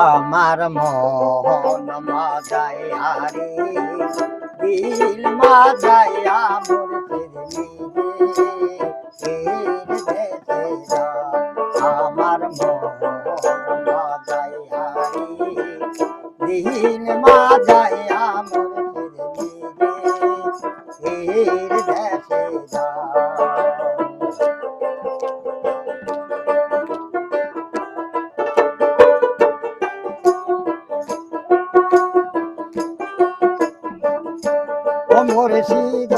আমার মন মাজায় হারে, দিল মাজায় আমর আমার মন মাজায় হারে, দিল মাজায় আমর এর মুর্শিদ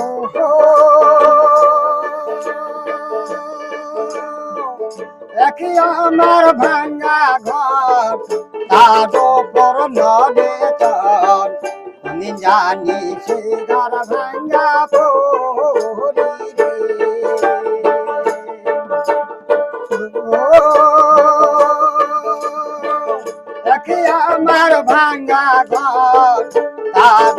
একই আমার ভাঙ্গা ঘর তার ওপর নদে চর। আমি জানি সে ঘর ভাঙ্গা পড়ি একই আমার ভাঙ্গা ঘর তার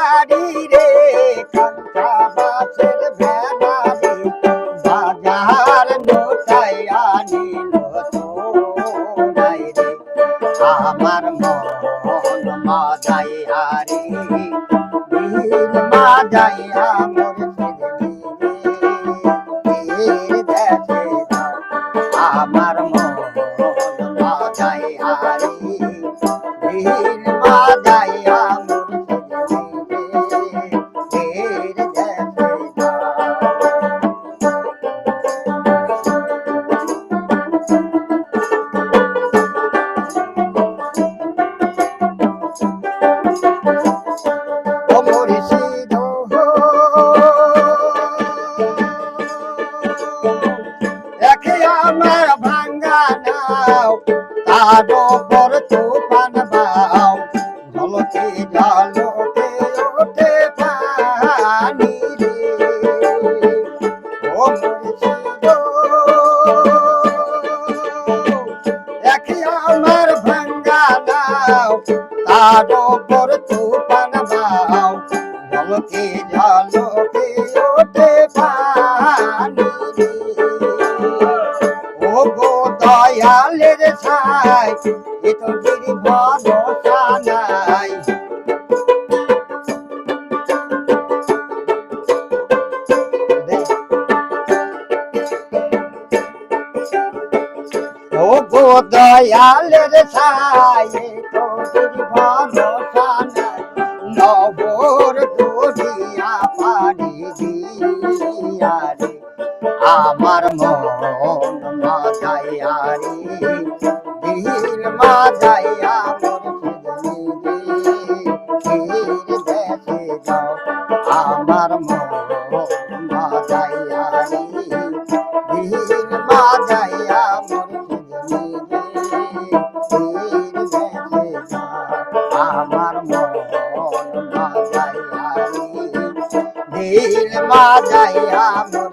মন মাদাইয়া রে দিল মাদাইয়া মোর রে দেশে যাও আমার মন মাদাইয়া রে দিল ওপর তুফান বাও। ঝলকে ঝলকে ওঠে পানি রে। ও মুর্শিদ একে আমার ভাঙ্গা নাও। তার ওপর তুফান বাও। ঝলকে ঝলকে ছাই এ তো গিরি ভরসা নাই ও গো দয়ালের ছাই, এ তো নবর দিয়া রে, আমার মন যাও আমার মন মাঝাইয়ারি দিল মাঝাইয়া আমার মন দিল মাঝাইয়া মোর